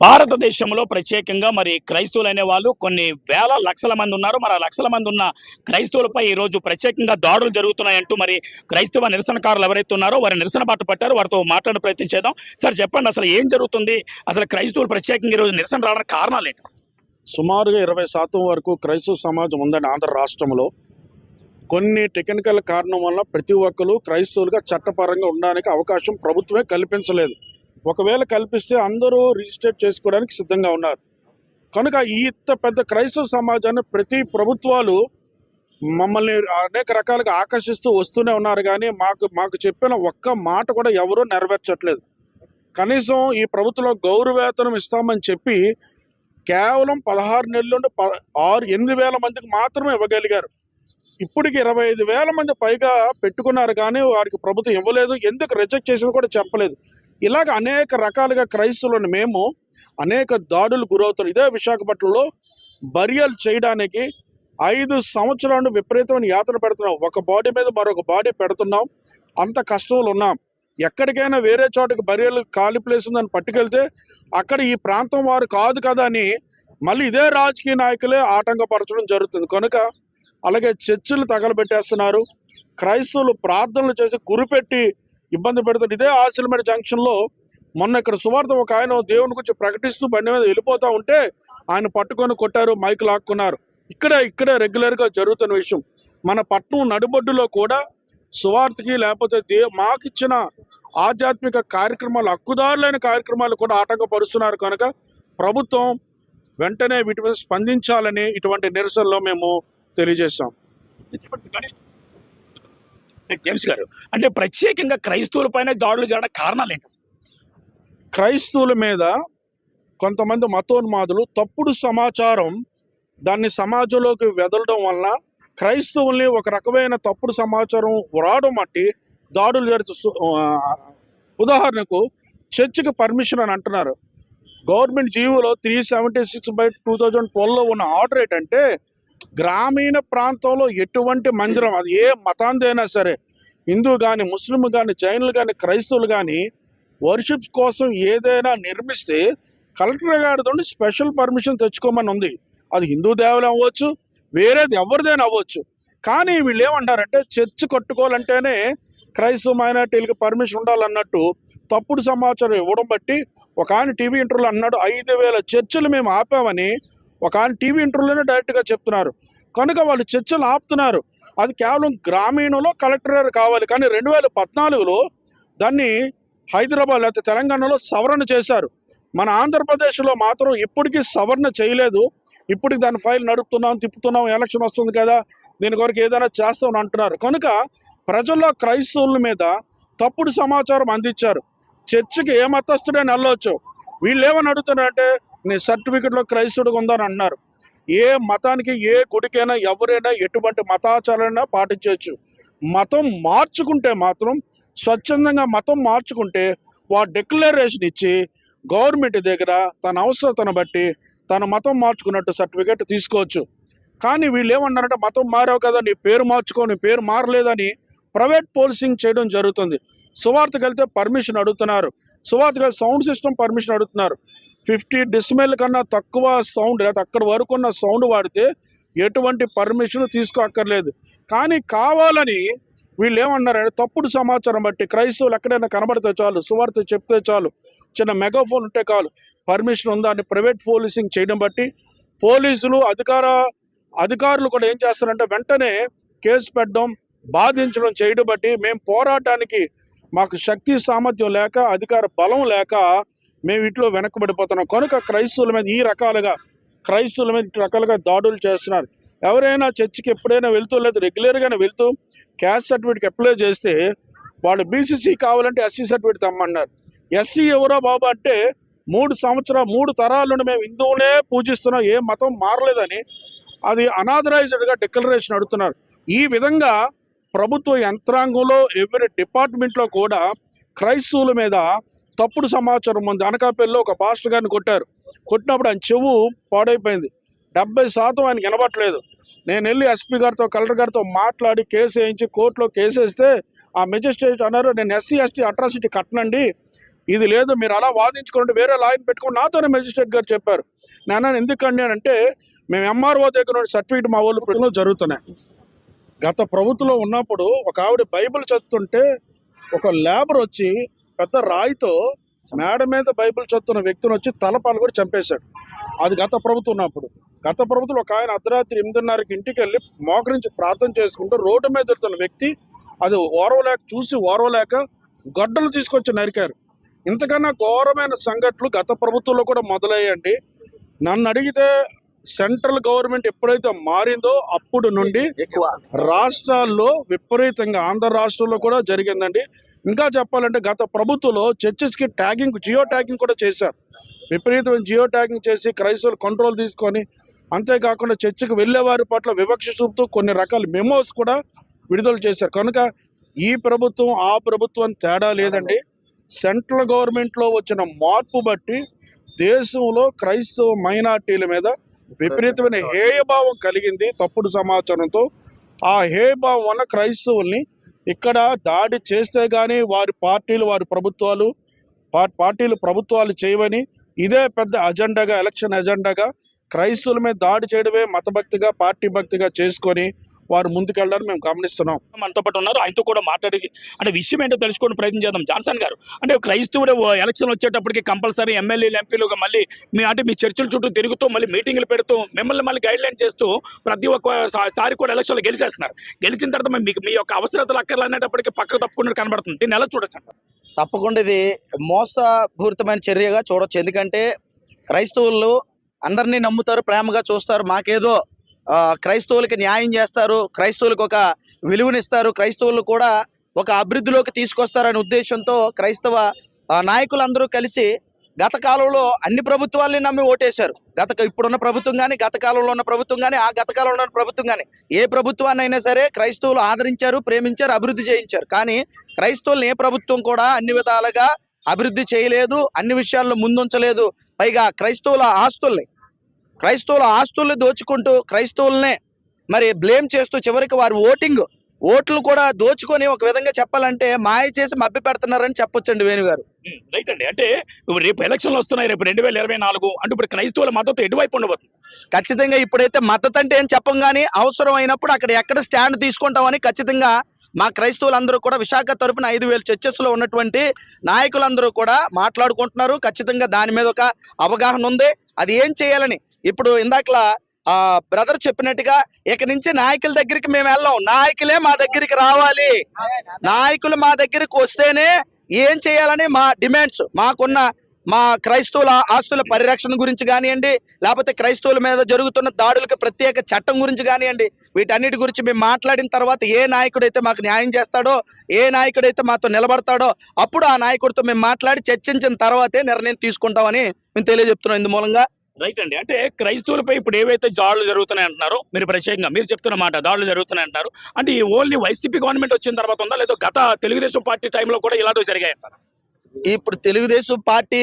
భారతదేశంలో ప్రత్యేకంగా మరి క్రైస్తవులు అనే వాళ్ళు కొన్ని వేల లక్షల మంది ఉన్నారు. మరి ఆ లక్షల మంది ఉన్న క్రైస్తవులపై ఈ రోజు ప్రత్యేకంగా దాడులు జరుగుతున్నాయంటూ మరి క్రైస్తవ నిరసనకారులు ఎవరైతే ఉన్నారో వారి నిరసన బాట పట్టారు. వారితో మాట్లాడే ప్రయత్నం చేద్దాం. సార్ చెప్పండి అసలు ఏం జరుగుతుంది? అసలు క్రైస్తవులు ప్రత్యేకంగా ఈరోజు నిరసన రావడానికి కారణాలు ఏంటి? సుమారుగా ఇరవై శాతం వరకు క్రైస్తవ సమాజం ఉందని ఆంధ్ర రాష్ట్రంలో కొన్ని టెక్నికల్ కారణం వల్ల ప్రతి ఒక్కరు క్రైస్తవులుగా చట్టపరంగా ఉండడానికి అవకాశం ప్రభుత్వమే కల్పించలేదు. ఒకవేళ కల్పిస్తే అందరూ రిజిస్టర్ చేసుకోవడానికి సిద్ధంగా ఉన్నారు. కనుక ఈ ఇంత పెద్ద క్రైస్తవ సమాజాన్ని ప్రతి ప్రభుత్వాలు మమ్మల్ని అనేక రకాలుగా ఆకర్షిస్తూ వస్తూనే ఉన్నారు కానీ మాకు మాకు చెప్పిన ఒక్క మాట కూడా ఎవరూ నెరవేర్చట్లేదు. కనీసం ఈ ప్రభుత్వంలో గౌరవేతనం ఇస్తామని చెప్పి కేవలం పదహారు నెలల నుండి ప ఆరు ఎనిమిది వేల మందికి మాత్రమే ఇవ్వగలిగారు. ఇప్పటికి ఇరవై ఐదు వేల మంది పైగా పెట్టుకున్నారు కానీ వారికి ప్రభుత్వం ఇవ్వలేదు. ఎందుకు రిజెక్ట్ చేసింది కూడా చెప్పలేదు. ఇలాగ అనేక రకాలుగా క్రైస్తవులను మేము అనేక దాడులు గురవుతున్నాం. ఇదే విశాఖపట్నంలో బరియల్ చేయడానికి ఐదు సంవత్సరాలు విపరీతమైన యాతన పెడుతున్నాం. ఒక బాడీ మీద మరొక బాడీ పెడుతున్నాం. అంత కష్టంలో ఉన్నాం. ఎక్కడికైనా వేరే చోటకి బరియల్ ఖాళీ ప్లేస్ ఉందని పట్టుకెళ్తే అక్కడ ఈ ప్రాంతం వారు కాదు కదా అని మళ్ళీ ఇదే రాజకీయ నాయకులే ఆటంకపరచడం జరుగుతుంది. కనుక అలాగే చర్చిలు తగలబెట్టేస్తున్నారు. క్రైస్తవులు ప్రార్థనలు చేసి గురిపెట్టి ఇబ్బంది పెడుతుంది ఇదే ఆశలమేడ జంక్షన్లో మొన్న ఇక్కడ సువార్త ఒక ఆయన దేవుని గురించి ప్రకటిస్తూ బండి మీద వెళ్ళిపోతూ ఉంటే ఆయన పట్టుకొని కొట్టారు మైక్ లాక్కున్నారు. ఇక్కడే ఇక్కడే రెగ్యులర్గా జరుగుతున్న విషయం. మన పట్నం నడుబొడ్డులో కూడా సువార్తకి లేకపోతే దే మాకిచ్చిన ఆధ్యాత్మిక కార్యక్రమాలు హక్కుదారులైన కార్యక్రమాలు కూడా ఆటంకపరుస్తున్నారు కనుక ప్రభుత్వం వెంటనే వీటి మీద స్పందించాలని ఇటువంటి నిరసనలో మేము తెలియజేస్తాం జేమ్స్ గారు అంటే ప్రత్యేకంగా క్రైస్తవుల పైన దాడులు జరగడానికి కారణాలు ఏంటి? క్రైస్తవుల మీద కొంతమంది మతోన్మాదులు తప్పుడు సమాచారం దాన్ని సమాజంలోకి వెదలడం వలన క్రైస్తవుల్ని ఒక రకమైన తప్పుడు సమాచారం రావడం మట్టి దాడులు జరుగుతూ ఉదాహరణకు చర్చికి పర్మిషన్ అని అంటున్నారు గవర్నమెంట్ జీవోలో three seventy six by two thousand ట్వెల్వ్లో ఉన్న ఆర్డర్ ఏంటంటే గ్రామీణ ప్రాంతంలో ఎటువంటి మందిరం అది ఏ మతాందైనా సరే హిందూ కానీ ముస్లిం కానీ జైనులు కానీ క్రైస్తవులు కానీ వర్షిప్స్ కోసం ఏదైనా నిర్మిస్తే కలెక్టర్ గారితో స్పెషల్ పర్మిషన్ తెచ్చుకోమని ఉంది. అది హిందూ దేవాలయం అవ్వచ్చు వేరేది ఎవరిదైనా అవ్వచ్చు. కానీ వీళ్ళు ఏమంటారంటే చర్చ్ కట్టుకోవాలంటేనే క్రైస్తవ మైనార్టీలకు పర్మిషన్ ఉండాలన్నట్టు తప్పుడు సమాచారం ఇవ్వడం బట్టి ఒక ఆయన టీవీ ఇంటర్వ్యూలో అన్నాడు ఐదు వేల చర్చలు మేము ఆపామని ఒక ఆయన టీవీ ఇంటర్వ్యూలోనే డైరెక్ట్గా చెప్తున్నారు. కనుక వాళ్ళు చర్చలు ఆపుతున్నారు. అది కేవలం గ్రామీణంలో కలెక్టర్ కావాలి. కానీ రెండు వేల పద్నాలుగులో దాన్ని హైదరాబాద్ లేకపోతే తెలంగాణలో సవరణ చేశారు. మన ఆంధ్రప్రదేశ్లో మాత్రం ఇప్పటికీ సవరణ చేయలేదు. ఇప్పటికి దాని ఫైల్ నడుపుతున్నాం తిప్పుతున్నాం ఎలక్షన్ వస్తుంది కదా దీని కొరకు ఏదైనా చేస్తామని అంటున్నారు. కనుక ప్రజల్లో క్రైస్తవుల మీద తప్పుడు సమాచారం అందించారు. చర్చికి ఏ మతస్థుడైనా వెళ్ళొచ్చు. వీళ్ళు ఏమని అడుగుతున్నారంటే నీ సర్టిఫికెట్లో క్రైస్తవుడిగా ఉందని అంటున్నారు ఏ మతానికి ఏ గుడికైనా ఎవరైనా ఎటువంటి మతాచారాలైనా పాటించవచ్చు. మతం మార్చుకుంటే మాత్రం స్వచ్ఛందంగా మతం మార్చుకుంటే వా డిక్లరేషన్ ఇచ్చి గవర్నమెంట్ దగ్గర తన అవసరతను బట్టి తన మతం మార్చుకున్నట్టు సర్టిఫికేట్ తీసుకోవచ్చు. కానీ వీళ్ళు ఏమన్నారంటే మతం మారావు కదా నీ పేరు మార్చుకో నీ పేరు మారలేదని ప్రైవేట్ పోలీసింగ్ చేయడం జరుగుతుంది. సువార్తకు వెళ్తే పర్మిషన్ అడుగుతున్నారు. సువార్తకు వెళ్తే సౌండ్ సిస్టమ్ పర్మిషన్ అడుగుతున్నారు. ఫిఫ్టీ డిస్మెల్ కన్నా తక్కువ సౌండ్ లేదా అక్కడ వరకు ఉన్న సౌండ్ వాడితే ఎటువంటి పర్మిషన్ తీసుకోక్కర్లేదు. కానీ కావాలని వీళ్ళు ఏమన్నారంటే తప్పుడు సమాచారం బట్టి క్రైస్తవులు ఎక్కడైనా కనబడితే చాలు సువార్త చెప్తే చాలు చిన్న మెగాఫోన్ ఉంటే చాలు పర్మిషన్ ఉందా అని ప్రైవేట్ పోలీసింగ్ చేయడం బట్టి పోలీసులు అధికార అధికారులు కూడా ఏం చేస్తారంటే వెంటనే కేసు పెట్టడం బాధించడం చేయడం బట్టి మేము పోరాటానికి మాకు శక్తి సామర్థ్యం లేక అధికార బలం లేక మేము ఇట్లో వెనకబడిపోతున్నాం. కనుక క్రైస్తవుల మీద ఈ రకాలుగా క్రైస్తవుల మీద రకాలుగా దాడులు చేస్తున్నారు. ఎవరైనా చర్చికి ఎప్పుడైనా వెళ్తూ లేదు రెగ్యులర్గానే వెళ్తూ క్యాస్ట్ సర్టిఫికేట్కి అప్లై చేస్తే వాళ్ళు బీసీసీ కావాలంటే ఎస్సీ సర్టిఫికేట్ తెమ్మన్నారు. ఎస్సీ ఎవరో బాబు అంటే మూడు సంవత్సరాలు మూడు తరాల నుండి మేము హిందువులే పూజిస్తున్నాం ఏ మతం మారలేదని అది అనాథరైజ్డ్గా డిక్లరేషన్ అడుగుతున్నారు ఈ విధంగా ప్రభుత్వ యంత్రాంగంలో ఎవ్రీ డిపార్ట్మెంట్లో కూడా క్రైస్తవుల మీద తప్పుడు సమాచారం ఉంది. అనకాపల్లిలో ఒక పాస్టర్ గారిని కొట్టారు. కొట్టినప్పుడు ఆయన చెవు పాడైపోయింది. డెబ్బై శాతం ఆయన వినబట్టలేదు నేను వెళ్ళి ఎస్పీ గారితో కలెక్టర్ గారితో మాట్లాడి కేసు వేయించి కోర్టులో కేసు వేస్తే ఆ మెజిస్ట్రేట్ అన్నారు నేను ఎస్సీ ఎస్టీ అట్రాసిటీ కట్టనండి. ఇది లేదు మీరు అలా వాదించుకోండి వేరే లాయర్ పెట్టుకోండి నాతోనే మెజిస్ట్రేట్ గారు చెప్పారు. నాన్న ఎందుకండి అని అంటే మేము ఎంఆర్ఓ దగ్గర నుండి సర్టిఫికేట్ మా వాళ్ళు జరుగుతున్నాయి. గత ప్రభుత్వంలో ఉన్నప్పుడు ఒక ఆవిడ బైబిల్ చదువుతుంటే ఒక లేబర్ వచ్చి పెద్ద రాయితో మేడ మీద బైబిల్ చదువుతున్న వ్యక్తిని వచ్చి తలపాలు కూడా చంపేశాడు. అది గత ప్రభుత్వం ఉన్నప్పుడు. గత ప్రభుత్వంలో ఒక ఆయన అర్ధరాత్రి ఎనిమిదిన్నరకి ఇంటికి వెళ్ళి మోకరించి ప్రార్థన చేసుకుంటూ రోడ్డు మీద వెళ్తున్న వ్యక్తి అది ఓరవలేక చూసి ఓరవలేక గడ్డలు తీసుకొచ్చి నరికారు. ఇంతకన్నా ఘోరమైన సంఘటనలు గత ప్రభుత్వంలో కూడా మొదలయ్యండి నన్ను అడిగితే సెంట్రల్ గవర్నమెంట్ ఎప్పుడైతే మారిందో అప్పుడు నుండి రాష్ట్రాల్లో విపరీతంగా ఆంధ్ర రాష్ట్రంలో కూడా జరిగిందండి. ఇంకా చెప్పాలంటే గత ప్రభుత్వంలో చర్చెస్కి ట్యాగింగ్ జియో ట్యాగింగ్ కూడా చేశారు. విపరీతమైన జియో ట్యాగింగ్ చేసి క్రైస్తవులు కంట్రోల్ తీసుకొని అంతేకాకుండా చర్చికి వెళ్ళే వారి పట్ల వివక్ష చూపుతూ కొన్ని రకాల మెమోస్ కూడా విడుదల చేశారు. కనుక ఈ ప్రభుత్వం ఆ ప్రభుత్వం తేడా లేదండి. సెంట్రల్ గవర్నమెంట్లో వచ్చిన మార్పు బట్టి దేశంలో క్రైస్తవ మైనార్టీల మీద విపరీతమైన హేయభావం కలిగింది తప్పుడు సమాచారంతో. ఆ హేయభావం వల్ల క్రైస్తవుల్ని ఇక్కడ దాడి చేస్తే కానీ వారి పార్టీలు వారి ప్రభుత్వాలు పార్టీలు ప్రభుత్వాలు చేయవని ఇదే పెద్ద అజెండాగా ఎలక్షన్ అజెండాగా క్రైస్తవుల మీద దాడి చేయడమే మతభక్తిగా పార్టీ భక్తిగా చేసుకొని వారు ముందుకెళ్ళడానికి మేము గమనిస్తున్నాం. మనతో పాటు ఉన్నారు. ఆయనతో కూడా మాట్లాడి అంటే విషయం ఏంటో తెలుసుకోవడం ప్రయత్నం చేద్దాం. జాన్సన్ గారు అంటే క్రైస్తవుడు ఎలక్షన్ వచ్చేటప్పటికి కంపల్సరీ ఎమ్మెల్యేలు ఎంపీలుగా మళ్ళీ మీ అంటే మీ చర్చల చుట్టూ తిరుగుతూ మళ్ళీ మీటింగ్లు పెడుతూ మిమ్మల్ని మళ్ళీ గైడ్ లైన్ చేస్తూ ప్రతి ఒక్క సా- సారి కూడా ఎలక్షన్లో గెలిచేస్తున్నారు. గెలిచిన తర్వాత మీకు మీ యొక్క అవసరతలు అక్కర్లు అనేటప్పటికి పక్కకు తప్పుకున్నట్టు కనబడుతుంది. దీన్ని ఎలా చూడొచ్చు? అంటారు? తప్పకుండా ఇది మోసపూరితమైన చర్యగా చూడొచ్చు. ఎందుకంటే క్రైస్తవులు అందరినీ నమ్ముతారు ప్రేమగా చూస్తారు. మాకేదో ఆ, క్రైస్తవులకి న్యాయం చేస్తారు క్రైస్తవులకు ఒక విలువనిస్తారు క్రైస్తవులు కూడా ఒక అభివృద్ధిలోకి తీసుకొస్తారనే ఉద్దేశంతో క్రైస్తవ నాయకులందరూ కలిసి గత కాలంలో అన్ని ప్రభుత్వాలని నమ్మి ఓటేశారు. గత ఇప్పుడున్న ప్రభుత్వం కానీ గత కాలంలో ఉన్న ప్రభుత్వం కానీ ఆ గత కాలంలో ఉన్న ప్రభుత్వం కానీ ఏ ప్రభుత్వాన్ని అయినా సరే క్రైస్తవులు ఆదరించారు ప్రేమించారు అభివృద్ధి చేయించారు. కానీ క్రైస్తవులను ఏ ప్రభుత్వం కూడా అన్ని విధాలుగా అభివృద్ధి చేయలేదు అన్ని విషయాల్లో ముందుంచలేదు. పైగా క్రైస్తవుల ఆస్తుల్ని క్రైస్తవుల ఆస్తుల్ని దోచుకుంటూ క్రైస్తవులనే మరి బ్లేమ్ చేస్తూ చివరికి వారి ఓటింగ్ ఓట్లు కూడా దోచుకొని ఒక విధంగా చెప్పాలంటే మాయ చేసి మభ్య పెడుతున్నారని చెప్పొచ్చండి వేణు గారు ఉమ్, రైట్ అండి. అంటే ఇప్పుడు రేపు ఎలక్షన్లు వస్తున్నాయి రేపు రెండు వేల ఇరవై నాలుగు అంటే ఇప్పుడు క్రైస్తవుల మద్దతు ఎటువైపు ఉండబోతుంది? ఖచ్చితంగా ఇప్పుడైతే మద్దతు అంటే ఏం చెప్పం కానీ అవసరం అయినప్పుడు అక్కడ ఎక్కడ స్టాండ్ తీసుకుంటామని ఖచ్చితంగా మా క్రైస్తవులందరూ కూడా విశాఖ తరఫున ఐదు వేల చర్చెస్లో ఉన్నటువంటి నాయకులందరూ కూడా మాట్లాడుకుంటున్నారు. ఖచ్చితంగా దాని మీద ఒక అవగాహన ఉంది. అది ఏం చేయాలని? ఇప్పుడు ఇందాకలా ఆ బ్రదర్ చెప్పినట్టుగా ఇక నుంచి నాయకుల దగ్గరికి మేము వెళ్ళాం. నాయకులే మా దగ్గరికి రావాలి. నాయకులు మా దగ్గరికి వస్తేనే ఏం చేయాలని మా డిమాండ్స్ మాకున్న మా క్రైస్తవుల ఆస్తుల పరిరక్షణ గురించి కానివ్వండి లేకపోతే క్రైస్తవుల మీద జరుగుతున్న దాడులకు ప్రత్యేక చట్టం గురించి కానివ్వండి వీటన్నిటి గురించి మేము మాట్లాడిన తర్వాత ఏ నాయకుడైతే మాకు న్యాయం చేస్తాడో ఏ నాయకుడైతే మాతో నిలబడతాడో అప్పుడు ఆ నాయకుడితో మేము మాట్లాడి చర్చించిన తర్వాతే నిర్ణయం తీసుకుంటామని మేము తెలియజెప్తున్నాం ఇందు మూలంగా. రైట్ అండి. అంటే క్రైస్తవులపై ఇప్పుడు ఏవైతే దాడులు జరుగుతున్నాయి అంటున్నారో మీరు ప్రత్యేకంగా మీరు చెప్తున్న మాట దాడులు జరుగుతున్నాయి అంటున్నారు. అంటే ఈ ఓన్లీ వైసీపీ గవర్నమెంట్ వచ్చిన తర్వాత ఉందా? లేదా గత తెలుగుదేశం పార్టీ టైంలో కూడా ఇలాంటివి జరిగాయి అంటారు ఇప్పుడు తెలుగుదేశం పార్టీ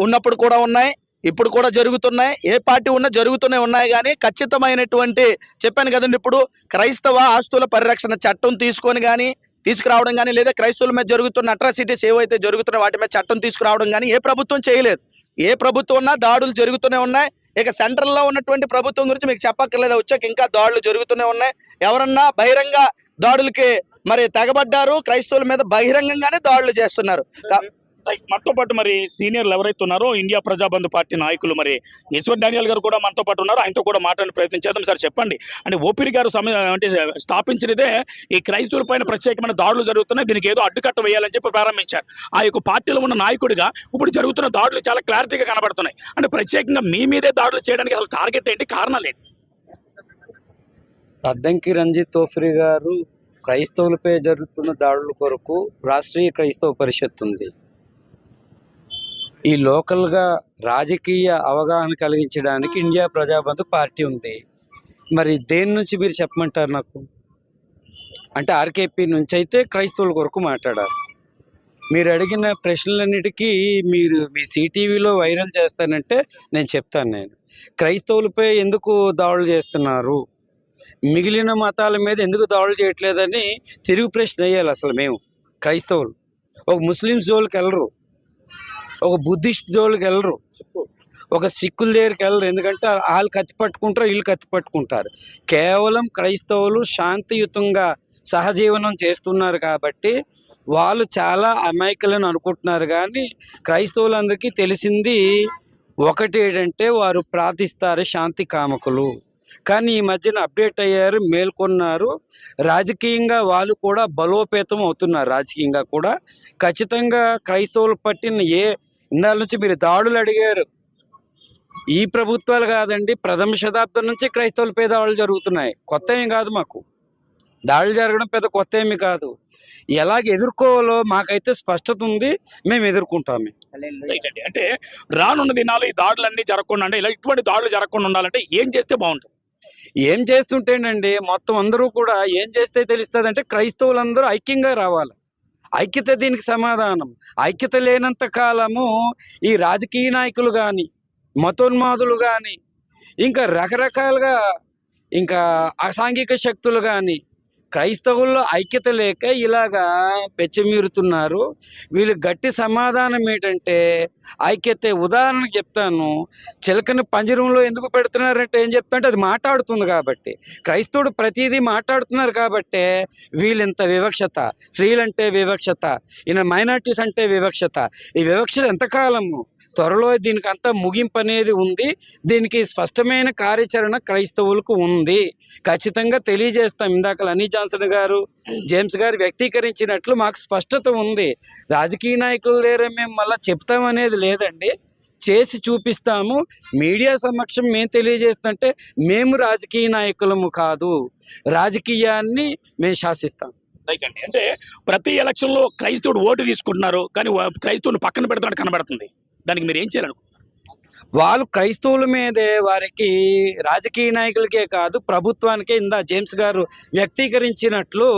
ఉన్నప్పుడు కూడా ఉన్నాయి. ఇప్పుడు కూడా జరుగుతున్నాయి. ఏ పార్టీ ఉన్నా జరుగుతూనే ఉన్నాయి కానీ ఖచ్చితమైనటువంటి చెప్పాను కదండి ఇప్పుడు క్రైస్తవ ఆస్తుల పరిరక్షణ చట్టం తీసుకొని కానీ తీసుకురావడం కానీ లేదా క్రైస్తవుల మీద జరుగుతున్న అట్రాసిటీస్ ఏవైతే జరుగుతున్నాయో వాటి మీద చట్టం తీసుకురావడం కానీ ఏ ప్రభుత్వం చేయలేదు. ఏ ప్రభుత్వం ఉన్నా దాడులు జరుగుతూనే ఉన్నాయి. ఇక సెంట్రల్లో ఉన్నటువంటి ప్రభుత్వం గురించి మీకు చెప్పక్కర్లేదు. వచ్చాక ఇంకా దాడులు జరుగుతూనే ఉన్నాయి. ఎవరన్నా బహిరంగ దాడులకి మరి తెగబడ్డారు. క్రైస్తవుల మీద బహిరంగంగానే దాడులు చేస్తున్నారు. మనతో పాటు మరి సీనియర్లు ఎవరైతే ఉన్నారో ఇండియా ప్రజాబంధు పార్టీ నాయకులు మరి ఈశ్వర్ డానియల్ గారు కూడా మనతో పాటు ఉన్నారు. ఆయనతో కూడా మాట్లాడే ప్రయత్నం చేద్దాం. సార్ చెప్పండి. అంటే ఓపిరి గారు అంటే స్థాపించినదే ఈ క్రైస్తవుల పైన ప్రత్యేకమైన దాడులు జరుగుతున్నాయి. దీనికి ఏదో అడ్డుకట్ట వేయాలని చెప్పి ప్రారంభించారు. ఆ యొక్క పార్టీలో ఉన్న నాయకుడిగా ఇప్పుడు జరుగుతున్న దాడులు చాలా క్లారిటీగా కనబడుతున్నాయి. అంటే ప్రత్యేకంగా మీ మీదే దాడులు చేయడానికి అసలు టార్గెట్ ఏంటి? కారణాలు ఏంటి? అద్దంకి రంజిత్ తోఫ్రి గారు క్రైస్తవులపై జరుగుతున్న దాడుల కొరకు రాష్ట్రీయ క్రైస్తవ పరిషత్ ఉంది. ఈ లోకల్గా రాజకీయ అవగాహన కలిగించడానికి ఇండియా ప్రజాబంధు పార్టీ ఉంది. మరి దేని నుంచి మీరు చెప్పమంటారు నాకు? అంటే ఆర్కేపీ నుంచి అయితే క్రైస్తవుల కొరకు మాట్లాడారు. మీరు అడిగిన ప్రశ్నలన్నిటికీ మీరు మీ సిటీవీలో వైరల్ చేస్తానంటే నేను చెప్తాను నేను. క్రైస్తవులపై ఎందుకు దాడులు చేస్తున్నారు? మిగిలిన మతాల మీద ఎందుకు దాడులు చేయట్లేదని తిరుగు ప్రశ్న వేయాలి అసలు మేము క్రైస్తవులు. ఒక ముస్లిమ్స్ జోలికి వెళ్ళరు ఒక బుద్ధిస్ట్ జోలికి వెళ్ళరు. ఒక సిక్కుల దగ్గరికి వెళ్ళరు. ఎందుకంటే వాళ్ళు కత్తి పట్టుకుంటారు వీళ్ళు కత్తి పట్టుకుంటారు. కేవలం క్రైస్తవులు శాంతియుతంగా సహజీవనం చేస్తున్నారు కాబట్టి వాళ్ళు చాలా అమాయకులను అనుకుంటున్నారు. కానీ క్రైస్తవులందరికీ తెలిసింది ఒకటి ఏంటంటే వారు ప్రార్థిస్తారు శాంతి కామకులు. కానీ ఈ మధ్యన అప్డేట్ అయ్యారు మేల్కొన్నారు. రాజకీయంగా వాళ్ళు కూడా బలోపేతం అవుతున్నారు. రాజకీయంగా కూడా ఖచ్చితంగా క్రైస్తవులు పట్టిన ఏ ఇన్నాళ్ళ నుంచి మీరు దాడులు అడిగారు. ఈ ప్రభుత్వాలు కాదండి ప్రథమ శతాబ్దం నుంచి క్రైస్తవులపై దాడులు జరుగుతున్నాయి. కొత్త ఏం కాదు మాకు. దాడులు జరగడం పెద్ద కొత్త ఏమి కాదు. ఎలాగ ఎదుర్కోవాలో మాకైతే స్పష్టత ఉంది మేము ఎదుర్కొంటాము. రైట్ అండి. అంటే రానున్న దినాలు ఈ దాడులన్నీ జరగకుండా అంటే ఇలా ఇటువంటి దాడులు జరగకుండా ఉండాలంటే ఏం చేస్తే బాగుంటుంది? ఏం చేస్తుంటేనండి మొత్తం అందరూ కూడా ఏం చేస్తే తెలుస్తుంది అంటే క్రైస్తవులందరూ ఐక్యంగా రావాలి. ఐక్యత దీనికి సమాధానం. ఐక్యత లేనంత కాలము ఈ రాజకీయ నాయకులు కానీ మతోన్మాదులు కానీ ఇంకా రకరకాలుగా ఇంకా అసాంఘిక శక్తులు కానీ క్రైస్తవుల్లో ఐక్యత లేక ఇలాగా పెచ్చమీరుతున్నారు వీళ్ళు గట్టి సమాధానం ఏంటంటే ఐక్యత ఉదాహరణకు చెప్తాను. చిలకని పంజరంలో ఎందుకు పెడుతున్నారంటే ఏం చెప్తాంటే అది మాట్లాడుతుంది కాబట్టి. క్రైస్తవుడు ప్రతిదీ మాట్లాడుతున్నారు కాబట్టే వీళ్ళింత వివక్షత. స్త్రీలంటే వివక్షత. ఈయన మైనార్టీస్ అంటే వివక్షత. ఈ వివక్షత ఎంతకాలము త్వరలో దీనికి అంతా ముగింపు అనేది ఉంది. దీనికి స్పష్టమైన కార్యాచరణ క్రైస్తవులకు ఉంది. ఖచ్చితంగా తెలియజేస్తాం. ఇందాక అన్ని జాన్సన్ గారు జేమ్స్ గారు వ్యక్తీకరించినట్లు మాకు స్పష్టత ఉంది. రాజకీయ నాయకుల దగ్గర మేము మళ్ళీ చెప్తామనేది లేదండి. చేసి చూపిస్తాము. మీడియా సమక్షం మేము తెలియజేస్తుంటే మేము రాజకీయ నాయకులము కాదు. రాజకీయాన్ని మేము శాసిస్తాం. అండి. అంటే ప్రతి ఎలక్షన్లో క్రైస్తవుడు ఓటు తీసుకుంటున్నారు కానీ క్రైస్తవుని పక్కన పెడుతున్నట్టు కనబడుతుంది. దానికి మీరు ఏం చేయాలను వాళ్ళు క్రైస్తవుల మీదే వారికి రాజకీయ నాయకులకే కాదు ప్రభుత్వానికే ఇందా జేమ్స్ గారు వ్యక్తీకరించినట్లు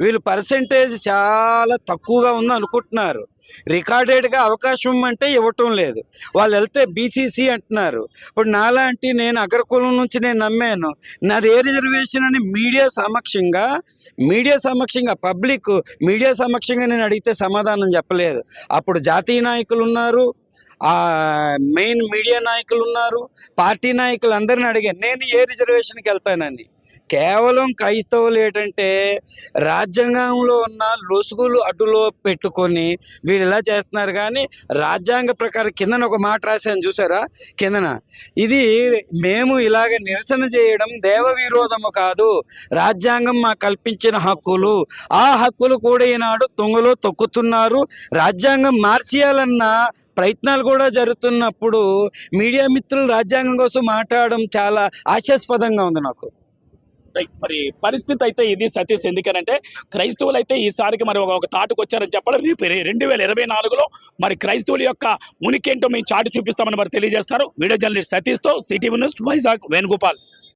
వీళ్ళు పర్సంటేజ్ చాలా తక్కువగా ఉంది అనుకుంటున్నారు రికార్డెడ్గా అవకాశం అంటే ఇవ్వటం లేదు. వాళ్ళు వెళ్తే బీసీసీ అంటున్నారు. ఇప్పుడు నాలాంటి నేను అగ్రకులం నుంచి నేను నమ్మాను. నాది ఏ రిజర్వేషన్ అని మీడియా సమక్షంగా మీడియా సమక్షంగా పబ్లిక్ మీడియా సమక్షంగా నేను అడిగితే సమాధానం చెప్పలేదు. అప్పుడు జాతీయ నాయకులు ఉన్నారు ఆ మెయిన్ మీడియా నాయకులు ఉన్నారు. పార్టీ నాయకులు అందరిని అడిగాను. నేను ఏ రిజర్వేషన్కి వెళ్తానని. కేవలం క్రైస్తవులు ఏంటంటే రాజ్యాంగంలో ఉన్న లొసుగులు అడ్డులో పెట్టుకొని వీళ్ళు ఇలా చేస్తున్నారు. కానీ రాజ్యాంగ ప్రకారం కిందన ఒక మాట రాశాను చూసారా? కిందన ఇది మేము ఇలాగ నిరసన చేయడం దేవ విరోధము కాదు. రాజ్యాంగం మాకు కల్పించిన హక్కులు. ఆ హక్కులు కూడా ఈనాడు తొంగలో తొక్కుతున్నారు. రాజ్యాంగం మార్చేయాలన్న ప్రయత్నాలు కూడా జరుగుతున్నప్పుడు మీడియా మిత్రులు రాజ్యాంగం కోసం మాట్లాడడం చాలా ఆశాస్పదంగా ఉంది నాకు. మరి పరిస్థితి అయితే ఇది సతీష్. ఎందుకనంటే క్రైస్తవులు అయితే ఈసారికి మరి ఒక- తాటుకు వచ్చారని చెప్పడం రేపు రెండు వేల ఇరవై నాలుగులో మరి క్రైస్తవుల యొక్క ఉనికి ఏంటో మేము చాటు చూపిస్తామని మరి తెలియజేస్తారు వీడియో జర్నలిస్ట్ సతీష్తో సిటీవీ న్యూస్ వైజాగ్ వేణుగోపాల్.